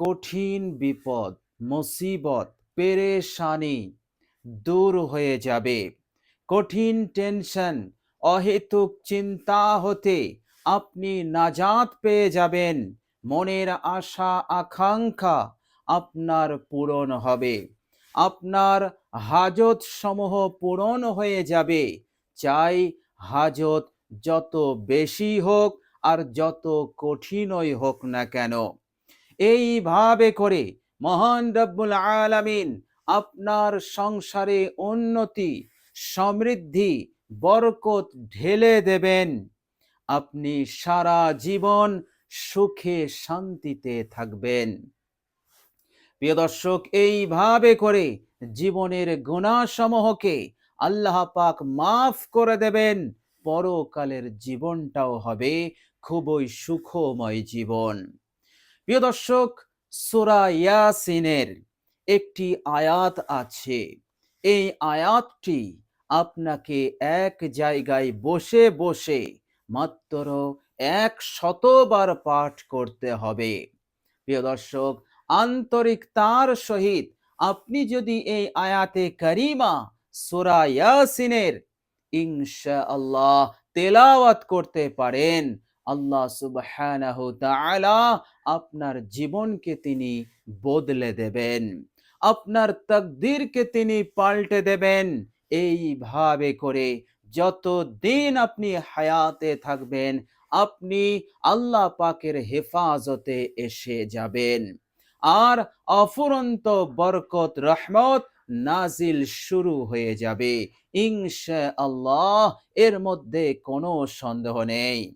কঠিন বিপদ, মুসিবত, পেরেশানি দূর হয়ে যাবে। কঠিন টেনশন, অহেতুক চিন্তা হতে আপনি নাজাত পেয়ে যাবেন। মনের আশা, আকাঙ্ক্ষা আপনার পূরণ হবে। আপনার হাজত সমূহ পূরণ হয়ে যাবে। চাই হাজত যত বেশি হোক আর যত কঠিনই হোক না কেন। এইভাবে করে মহান রব্বুল আলামিন আপনার সংসারে উন্নতি, সমৃদ্ধি, বরকত ঢেলে দেবেন। আপনি সারা জীবন সুখে শান্তিতে থাকবেন। প্রিয় দর্শক, এইভাবে করে জীবনের গুণাসমূহকে আল্লাহ পাক মাফ করে দেবেন। পরকালের জীবনটাও হবে খুবই সুখময় জীবন। প্রিয় দর্শক, সুরা ইয়াসিনের একটি আয়াত আছে। এই আয়াতটি আপনাকে এক জায়গায় বসে বসে মাত্র এক শতবার পাঠ করতে হবে। প্রিয় দর্শক আন্তরিকতার সহিত আপনি যদি এই আয়াতে করিমা, সুরা ইয়াসিনের ইনশা আল্লাহ তেলাওয়াত করতে পারেন আল্লাহ তাআলা আপনার জীবনকে তিনি বদলে দেবেন। আপনার তকদিরকে তিনি পাল্টে দেবেন। এইভাবে করে যত দিন আপনি হায়াতে থাকবেন, আপনি আল্লাহ পাকের হেফাজতে এসে যাবেন। আর অফুরন্ত বরকত, রহমত নাজিল শুরু হয়ে যাবে। ইনশা আল্লাহ এর মধ্যে কোনো সন্দেহ নেই।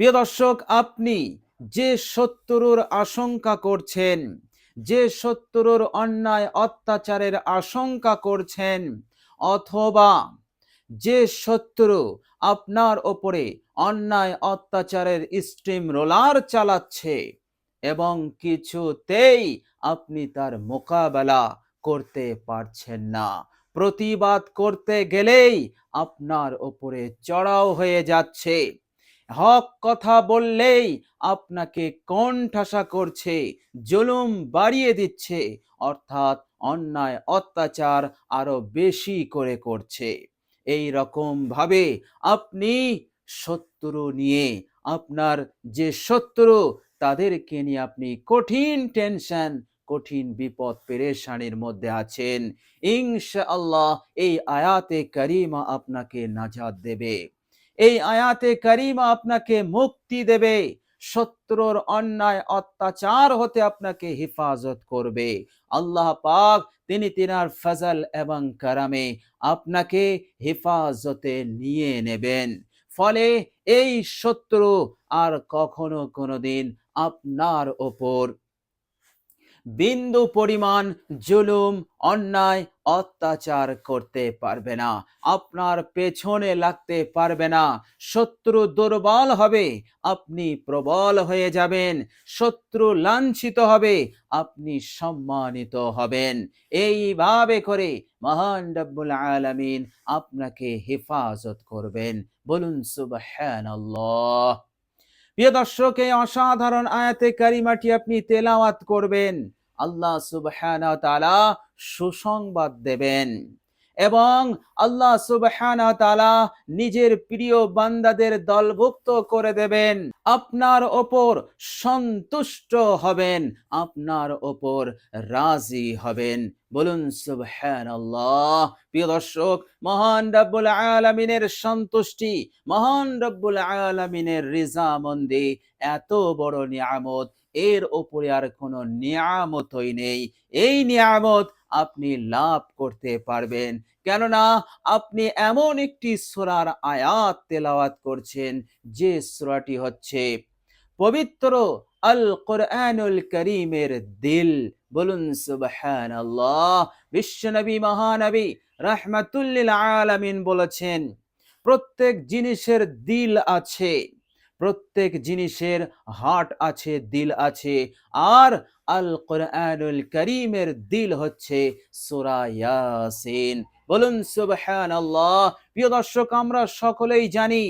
প্রিয় দর্শক, আপনি যে শত্রুর আশঙ্কা করছেন, যে শত্রুর অন্যায় অত্যাচারের আশঙ্কা করছেন, অথবা যে শত্রু আপনার ওপরে অন্যায় অত্যাচারের স্টিম রোলার চালাচ্ছে এবং কিছুতেই আপনি তার মোকাবেলা করতে পারছেন না। প্রতিবাদ করতে গেলেই আপনার ওপরে চড়াও হয়ে যাচ্ছে। হক কথা বললেই আপনাকে কণ্ঠাসা করছে, জুলুম বাড়িয়ে দিচ্ছে, অর্থাৎ অন্যায় অত্যাচার আরও বেশি করে করছে। এই রকম ভাবে আপনি শত্রু নিয়ে, আপনার যে শত্রু, তাদেরকে নিয়ে আপনি কঠিন টেনশন, কঠিন বিপদ পেরেশানির মধ্যে আছেন। ইনশা আল্লাহ এই আয়াতে করিমা আপনাকে নাজাদ দেবে। এই আয়াতে করিমা আপনাকে মুক্তি দেবে, শত্রুর অন্যায় অত্যাচার হতে আপনাকে হেফাজত করবে। আল্লাহ পাক তিনি তিনার ফজল এবং কারামে আপনাকে হেফাজতে নিয়ে নেবেন। ফলে এই শত্রু আর কখনো কোনোদিন আপনার ওপর বিন্দু পরিমাণ জুলুম, অন্যায়, অত্যাচার করতে পারবে না। আপনার পেছনে লাগতে পারবে না। শত্রু দুর্বল হবে, আপনি প্রবল হয়ে যাবেন। শত্রু লাঞ্ছিত হবে, আপনি সম্মানিত হবেন। এইভাবে করে মহান রব্বুল আলামিন আপনাকে হেফাজত করবেন। বলুন সুবহানাল্লাহ। প্রিয় দর্শক এই অসাধারণ আয়াতে কারিমাটি আপনি তেলাওয়াত করবেন। আল্লাহ সুবহানাহু তাআলা সুসংবাদ দেবেন। এবং আল্লাহ সুবহানাহু তাআলা নিজের প্রিয় বান্দাদের দলভুক্ত করে দেবেন। আপনার ওপর সন্তুষ্ট হবেন, আপনার ওপর রাজি হবেন। বলুন সুবহানাল্লাহ। প্রিয় দর্শক, মহান রব্বুল আলামিনের সন্তুষ্টি, মহান রব্বুল আলামিনের রিজামন্দি এত বড় নিয়ামত। এর ওপরে আর কোনো নিয়ামতই নেই। এই নিয়ামত আপনি লাভ করতে পারবেন। কেননা আপনি এমন একটি সূরার আয়াত তেলাওয়াত করছেন, যে সূরাটি হচ্ছে পবিত্র আল কোরআনুল করিমের দিল। বলুন সুবহান আল্লাহ বিশ্বনবী মহানবী রাহমাতুল্লিল আলামিন বলেছেন, প্রত্যেক জিনিসের দিল আছে। প্রত্যেক জিনিসের হার্ট আছে, দিল আছে। আর আল কোরআনুল করিমের দিল হচ্ছে সূরা ইয়াসিন। বলুন সুবহানাল্লাহ। প্রিয় দর্শক, আমরা সকলেই জানি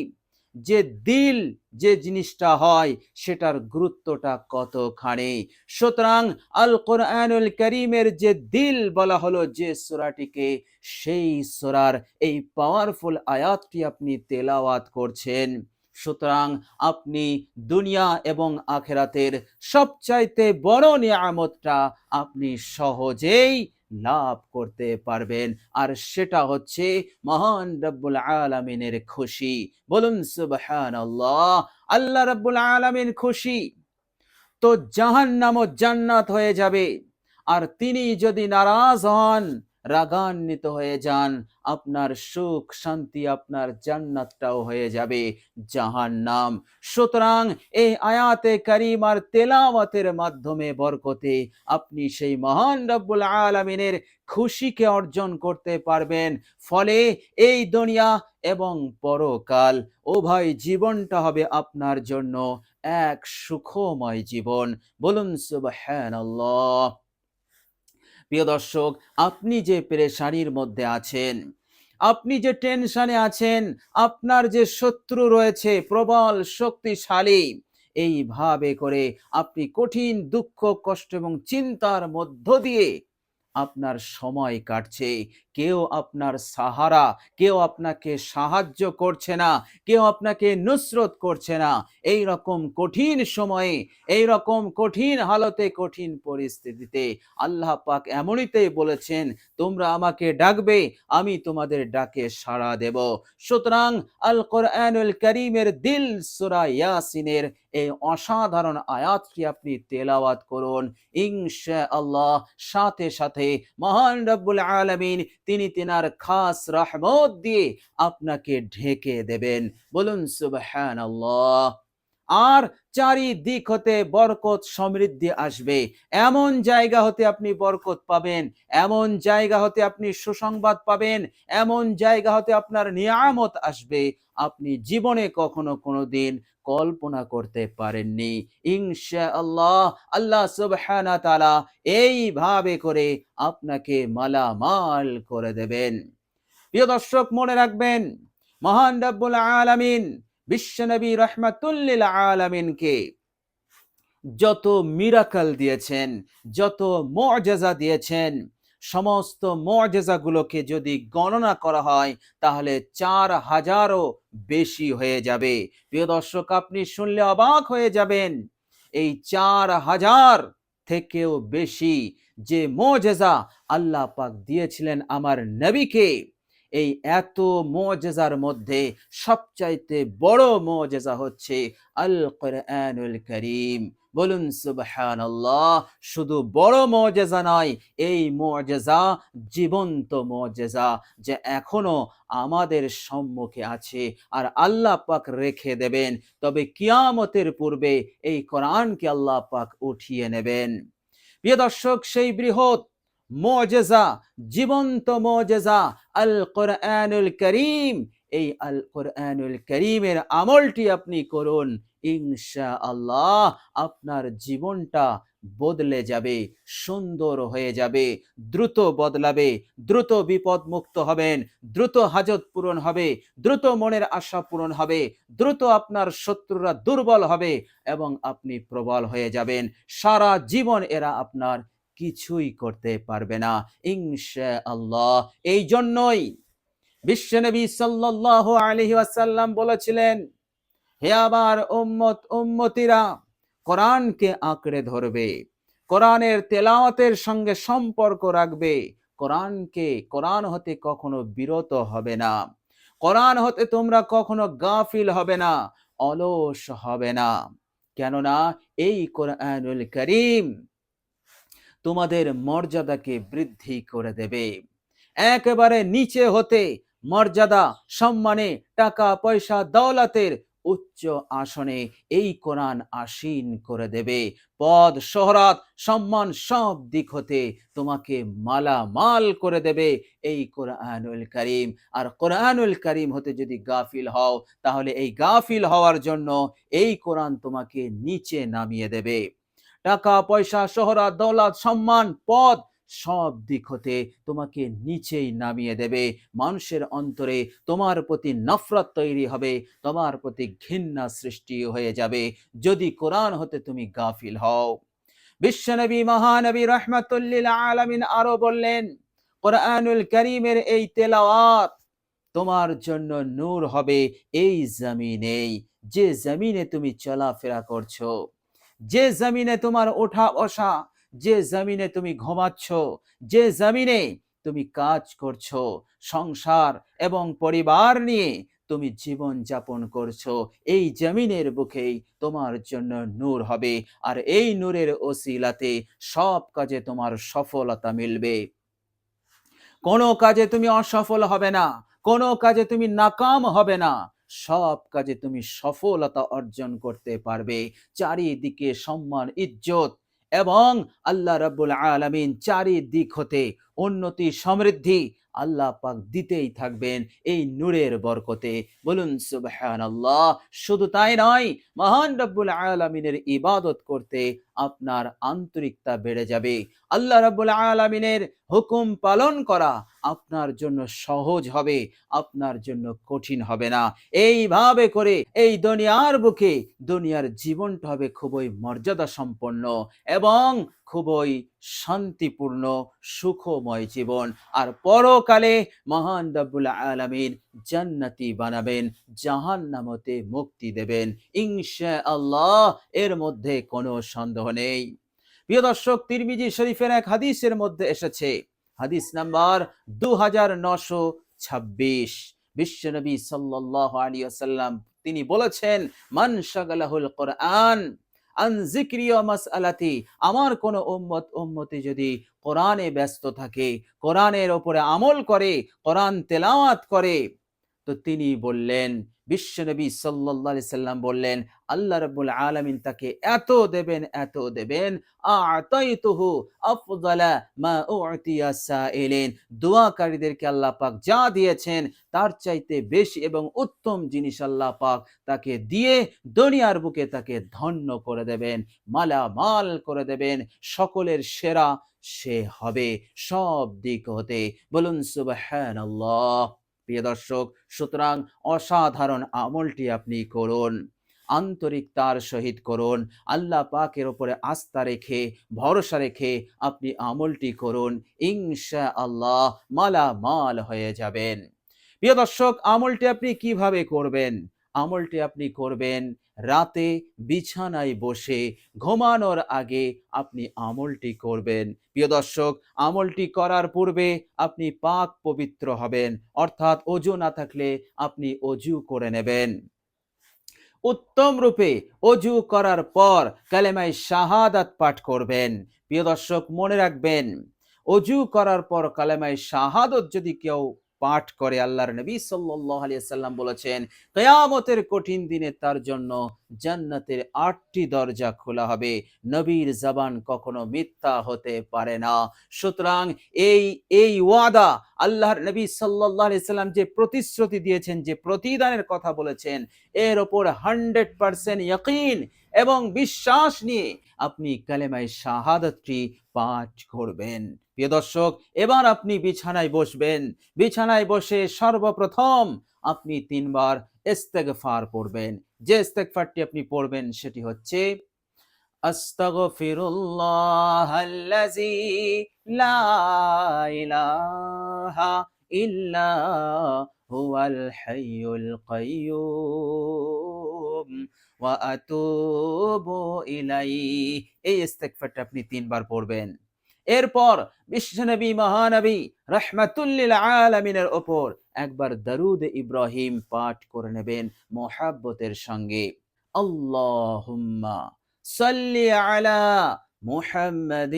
যে দিল যে জিনিসটা হয়, সেটার গুরুত্বটা কতখানি? সুতরাং আল কোরআনুল করিমের যে দিল বলা হলো যে সোরাটিকে, সেই সোরার এই পাওয়ারফুল আয়াতটি আপনি তেলাওয়াত করছেন। সুতরাং আপনি দুনিয়া এবং আখেরাতের সবচাইতে বড় নিয়ামতটা আপনি সহজেই লাভ করতে পারবেন। আর সেটা হচ্ছে মহান রব্বুল আলমিনের খুশি। বলুন সুবহান আল্লাহ আল্লাহ রব্বুল আলমিন খুশি? তো জাহান্নাম ও জান্নাত হয়ে যাবে। আর তিনি যদি নারাজ হন রাগান্বিত হয়ে যান। আপনার সুখ, শান্তি আপনার জান্নাতটাও হয়ে যাবে জাহান নাম সুতরাং এই আয়াতে কারিম আর তেলাওয়াতের মাধ্যমে বরকতে আপনি সেই মহান রব্বুল আলমিনের খুশিকে অর্জন করতে পারবেন। ফলে এই দুনিয়া এবং পরকাল উভয় জীবনটা হবে আপনার জন্য এক সুখময় জীবন। বলুন সুবহানাল্লাহ। প্রিয় দর্শক, আপনি যে পেরেশানির মধ্যে আছেন, আপনি যে টেনশনে আছেন, আপনার যে শত্রু রয়েছে, প্রবল, শক্তিশালী, এইভাবে করে আপনি কঠিন দুঃখ, কষ্ট এবং চিন্তার মধ্য দিয়ে আপনার সময় কাটছে। কেউ আপনার সাহারা, কেউ আপনাকে সাহায্য করছে না, কেউ আপনাকে নুসরত করছে না। এই রকম কঠিন সময়ে, এই রকম কঠিন হালতে, কঠিন পরিস্থিতিতে আল্লাহ পাক এমনিতেই বলেছেন, তোমরা আমাকে ডাকবে, আমি তোমাদের ডাকে সাড়া দেব। সুতরাং আল কোরআনুল করিমের দিল সুরা ইয়াসিনের এই অসাধারণ আয়াতটি আপনি তেলাওয়াত করুন। ইনশা আল্লাহ সাথে সাথে মহান রব্বুল আলমিন তিনি তিনার খাস রহমত দিয়ে আপনাকে ঢেকে দেবেন। বলুন সুবহান আর চারিদিক হতে বরকত সমৃদ্ধি আসবে। এমন জায়গা হতে আপনি বরকত পাবেন, এমন জায়গা হতে আপনি সুসংবাদ পাবেন, এমন জায়গা হতে আপনার নিয়ামত আসবে। আপনি জীবনে কখনো কোনো দিন কল্পনা করতে পারেননি। ইনশা আল্লাহ আল্লাহ সুবহানা তাআলা এইভাবে করে আপনাকে মালামাল করে দেবেন। প্রিয় দর্শক, মনে রাখবেন, মহান রব্বুল আলামিন বিশ্বনবী রহমাতুল্লিল আলামিনকে যত মিরাকল দিয়েছেন, যত মর্যাদা দিয়েছেন, সমস্ত মর্যাদাগুলোকে যদি গণনা করা হয়, তাহলে চার হাজারও বেশি হয়ে যাবে। প্রিয় দর্শক, আপনি শুনলে অবাক হয়ে যাবেন, এই চার হাজার থেকেও বেশি যে মর্যাদা আল্লাহ পাক দিয়েছিলেন আমার নবীকে এই এত মজেজার মধ্যে সবচাইতে বড় মজেজা হচ্ছে আল কোরআনুল করিম। বলুন সুবহান আল্লাহ শুধু বড় মজেজা নয়, এই মজেজা জীবন্ত মজেজা যে এখনও আমাদের সম্মুখে আছে আর আল্লাহ পাক রেখে দেবেন। তবে কিয়ামতের পূর্বে এই কোরআনকে আল্লাহ পাক উঠিয়ে নেবেন। প্রিয় দর্শক, সেই বৃহৎ মজেজা, জীবন্ত মজেজা আল কোরআনুল করিম। এই আল কোরআনুল করিমের আমলটি আপনি করুন ইনশা আল্লাহ আপনার জীবনটা বদলে যাবে, সুন্দর হয়ে যাবে, দ্রুত বদলাবে, দ্রুত বিপদ মুক্ত হবেন, দ্রুত হাজত পূরণ হবে, দ্রুত মনের আশা পূরণ হবে, দ্রুত আপনার শত্রুরা দুর্বল হবে এবং আপনি প্রবল হয়ে যাবেন। সারা জীবন এরা আপনার কিছুই করতে পারবে না ইনশা আল্লাহ এই জন্যই বিশ্বনবী সাল্লাহ আলহি আসাল্লাম বলেছিলেন, হে আবার উম্মত, উম্মতিরা কোরআনকে আঁকড়ে ধরবে, কোরআনের তেলাওয়াতের সঙ্গে সম্পর্ক রাখবে, কোরআনকে, কোরআন হতে কখনো বিরত হবে না, কোরআন হতে তোমরা কখনো গাফিল হবে না, অলস হবে না। কেননা এই কোরআনুল করিম তোমাদের মর্যাদাকে বৃদ্ধি করে দেবে। একেবারে নিচে হতে মর্যাদা, সম্মানে, টাকা, পয়সা, দৌলতের উচ্চ আসনে এই কোরআন আসীন করে দেবে। পদ, শহরাত, সম্মান সব দিক হতে তোমাকে মালামাল করে দেবে এই কোরআনুল করিম। আর কোরআনুল করিম হতে যদি গাফিল হও, তাহলে এই গাফিল হওয়ার জন্য এই কোরআন তোমাকে নিচে নামিয়ে দেবে। টাকা, পয়সা শহরাত দৌলত, সম্মান, পদ, সব দিক হতে তোমাকে নিচেই নামিয়ে দেবে। মানুষের অন্তরে তোমার প্রতি নফরত তৈরি হবে, তোমার প্রতি ঘৃণা সৃষ্টি হয়ে যাবে। যদি কোরআন হতে তুমি গাফিল হও। বিশ্বনবী মহানবী রহমাতুল্লিল আলামিন আরও বললেন, কোরআনুল করিমের এই তেলাওয়াত তোমার জন্য নূর হবে, এই জমিনেই। যে জমিনে তুমি চলাফেরা করছ যে জমিনে তোমার ওঠা বসা, যে জমিনে তুমি ঘুমাচ্ছ, যে জমিনে তুমি কাজ করছ, সংসার এবং পরিবার নিয়ে তুমি জীবন যাপন করছ, এই জমিনের বুকেই তোমার জন্য নূর হবে। আর এই নূরের ওসিলাতে সব কাজে তোমার সফলতা মিলবে। কোনো কাজে তুমি অসফল হবে না, কোনো কাজে তুমি নাকাম হবে না সব কাজে তুমি সফলতা অর্জন করতে পারবে। চারিদিকে সম্মান, ইজ্জত এবং আল্লাহ রাব্বুল আলামিন চারিদিক হতে উন্নতি, সমৃদ্ধি আল্লাহ পাক দিতেই থাকবেন এই নূরের বরকতে। বলুন সুবহান আল্লাহ শুধু তাই নয়, মহান রব্বুল আলামিনের ইবাদত করতে আপনার আন্তরিকতা বেড়ে যাবে। আল্লাহ রাব্বুল আলামিনের হুকুম পালন করা আপনার জন্য সহজ হবে, আপনার জন্য কঠিন হবে না। এইভাবে করে এই দুনিয়ার বুকে, দুনিয়ার জীবনটা হবে খুবই মর্যাদা সম্পন্ন এবং খুবই শান্তিপূর্ণ, সুখময় জীবন। আর পরকালে মহান রব্বুল আলামিন জান্নাতি বানাবেন, জাহান্নামতে মুক্তি দেবেন। ইনশা আল্লাহ এর মধ্যে কোনো সন্দেহ নেই। প্রিয় দর্শক, তিরমিজি শরীফের এক হাদিসের মধ্যে এসেছে। হাদিস নাম্বার দু হাজার নশো ছাব্বিশ। বিশ্বনবী সাল্লাহ আলী আসাল্লাম তিনি বলেছেন, মান শাগালাহুল কোরআন মাসআলাতি, আমার কোন উম্মত, উম্মতি যদি কোরআনে ব্যস্ত থাকে, কোরআনের ওপরে আমল করে, কোরআন তেলাওয়াত করে, তো তিনি বললেন বিশ্বনবী আলাইহি সাল্লাম বললেন, আল্লাহ রাব্বুল আলামিন তাকে এত দেবেন এত দেবেন দোয়াকারীদেরকে আল্লাহ পাক যা দিয়েছেন, তার চাইতে বেশি এবং উত্তম জিনিস আল্লাহ পাক তাকে দিয়ে দুনিয়ার বুকে তাকে ধন্য করে দেবেন, মালামাল করে দেবেন, সকলের সেরা সে হবে, সব দিক হতে। বলুন সুবহানাল্লাহ। প্রিয় দর্শক, সুতরাং অসাধারণ আমলটি আপনি করুন। আন্তরিকতার সহিত করুন। আল্লাহ পাকের ওপরে আস্থা রেখে, ভরসা রেখে আপনি আমলটি করুন। ইংশা আল্লাহ মালা মাল হয়ে যাবেন। প্রিয় দর্শক, আমলটি আপনি কীভাবে করবেন? আমলটি আপনি করবেন। রাতে বিছানায় বসে ঘুমানোর আগে আপনি আমলটি করবেন। প্রিয় দর্শক, আমলটি করার পূর্বে আপনি পাক পবিত্র হবেন, অর্থাৎ অজু না থাকলে আপনি অজু করে নেবেন। উত্তম রূপে অজু করার পর কালেমায় শাহাদাত পাঠ করবেন। প্রিয় দর্শক, মনে রাখবেন, অজু করার পর কালেমায় শাহাদত যদি কেউ পাঠ করে আল্লাহর নবী সাল্লাল্লাহু আলাইহি সাল্লাম বলেছেন, কিয়ামতের কঠিন দিনে তার জন্য জান্নাতের আটটি দরজা খোলা হবে। নবীর জবান কখনো মিথ্যা হতে পারে না। সুতরাং এই এই ওয়াদা আল্লাহর নবী সাল্লাল্লাহু আলাইহি সাল্লাম যে প্রতিশ্রুতি দিয়েছেন, যে প্রতিদানের কথা বলেছেন, এর ওপর হান্ড্রেড পার্সেন্ট ইয়কিন এবং বিশ্বাস নিয়ে আপনি কালেমায় শাহাদতটি পাঠ করবেন। প্রিয় দর্শক, এবার আপনি বিছানায় বসবেন। বিছানায় বসে সর্বপ্রথম আপনি তিনবার ইস্তেগফার পড়বেন। যে ইস্তেগফারটি আপনি পড়বেন সেটি হচ্ছে, আস্তাগফিরুল্লাহ আল্লাযী লা ইলাহা ইল্লা হুয়াল হাইয়ুল কাইয়্যুম ওয়া আতুবু ইলাইহি। এই ইস্তেগফারটা আপনি তিনবার পড়বেন। এরপর বিশ্বনবী মহানবী রহমাতুল্লিল আলমিনের ওপর একবার দরুদ ইব্রাহিম পাঠ করে নেবেন মোহাব্বতের সঙ্গে আল্লাহুম্মা সাল্লি আলা মুহাম্মাদ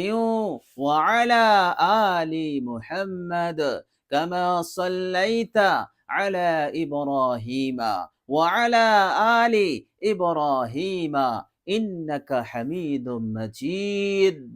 ওয়ালা আলি মুহাম্মাদ কামা সাল্লাইতা আলা ইব্রাহিমা وعلى آل إبراهيم إنك حميد مجيد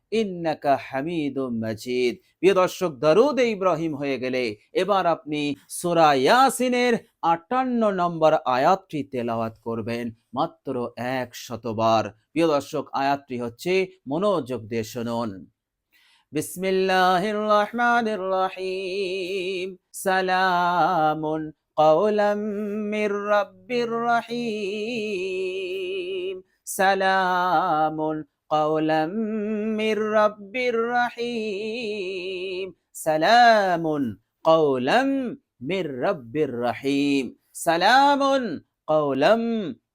ইন্নাকা হামিদুম মাজিদ প্রিয় দর্শক দরুদ ইব্রাহিম হয়ে গেলে এবার আপনি সূরা ইয়াসিনের আটান্ন নম্বর আয়াতটি তেলাওয়াত করবেন মাত্র এক শতবার প্রিয় দর্শক আয়াতটি হচ্ছে মনোযোগ দিয়ে শুনুন বিসমিল্লাহির রহমানির রহিম সালামুন قولا من رب رحيم سلام قولا من رب رحيم سلام قولا من رب رحيم سلام قولا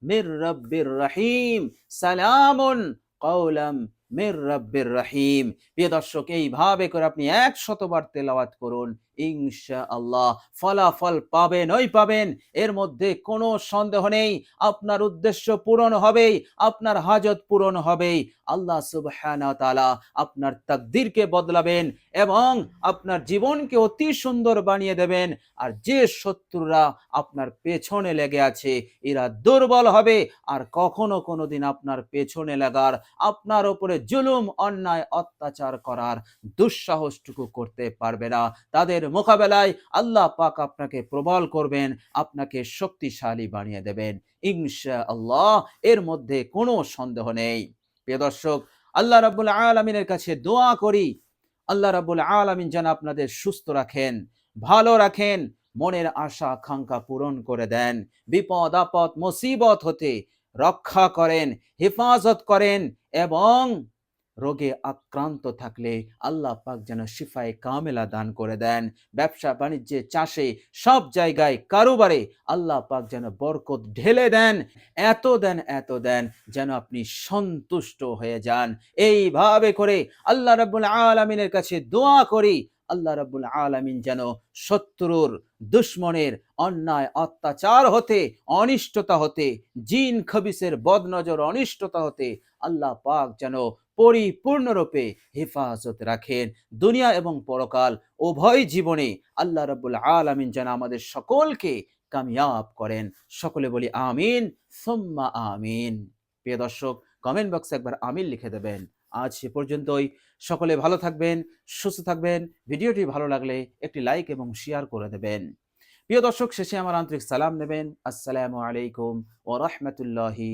من رب رحيم سلام قولا মির রব্বির রহিম প্রিয় দর্শক এইভাবে করে আপনি এক শতবার তেলাওয়াত করুন ইনশা আল্লাহ ফলাফল পাবেন, ওই পাবেন। এর মধ্যে কোনো সন্দেহ নেই। আপনার উদ্দেশ্য পূরণ হবেই, আপনার হাজত পূরণ হবেই। আল্লাহ সুবহানাহু ওয়া তাআলা আপনার তাকদীরকে বদলাবেন এবং আপনার জীবনকে অতি সুন্দর বানিয়ে দেবেন। আর যে শত্রুরা আপনার পেছনে লেগে আছে, এরা দুর্বল হবে। আর কখনো কোনো দিন আপনার পেছনে লাগার, আপনার উপরে জুলুম, অন্যায়, অত্যাচার করার দুঃসাহসটুকু করতে পারবে না। তাদের মোকাবেলায় আল্লাহ পাক আপনাকে প্রবল করবেন, আপনাকে শক্তিশালী বানিয়ে দেবেন। ইনশা আল্লাহ এর মধ্যে কোনো সন্দেহ নেই। প্রিয় দর্শক, আল্লাহ রাব্বুল আলামিনের কাছে দোয়া করি। আল্লাহ রাব্বুল আলামিন যেন আপনাদের সুস্থ রাখেন, ভালো রাখেন, মনের আশা, আকাঙ্ক্ষা পূরণ করে দেন। বিপদ, আপদ, মুসিবত হতে রক্ষা করেন, হেফাজত করেন এবং রোগে আক্রান্ত থাকলে আল্লাহ পাক যেন শিফায়ে কামেলা দান করে দেন। ব্যবসা বাণিজ্যে, চাষে সব জায়গায়, কারোবারে আল্লাহ পাক যেন বরকত ঢেলে দেন, এত দেন এত দেন যেন আপনি সন্তুষ্ট হয়ে যান। এইভাবে করে আল্লাহ রাব্বুল আলামিনের কাছে দোয়া করি, আল্লাহ রাব্বুল আলামিন যেন শত্রুর, দুশ্মনের, অন্যায়, অত্যাচার হতে, অনিষ্টতা হতে, জিন, খবিসের বদনজর, অনিষ্টতা হতে আল্লাহ পাক যেন পরিপূর্ণরূপে হেফাজত রাখেন। দুনিয়া এবং পরকাল উভয় জীবনে আল্লাহ রাব্বুল আলামিন যেন আমাদের সকলকে কামিয়াব করেন। সকলে বলি আমিন, সুম্মা আমিন। প্রিয় দর্শক কমেন্ট বক্সে একবার আমিন লিখে দেবেন। আজ সে পর্যন্তই। সকলে ভালো থাকবেন, সুস্থ থাকবেন। ভিডিওটি ভালো লাগলে একটি লাইক এবং শেয়ার করে দেবেন। প্রিয় দর্শক, শেষে আমার আন্তরিক সালাম নেবেন। আসসালামু আলাইকুম ও রহমতুল্লাহি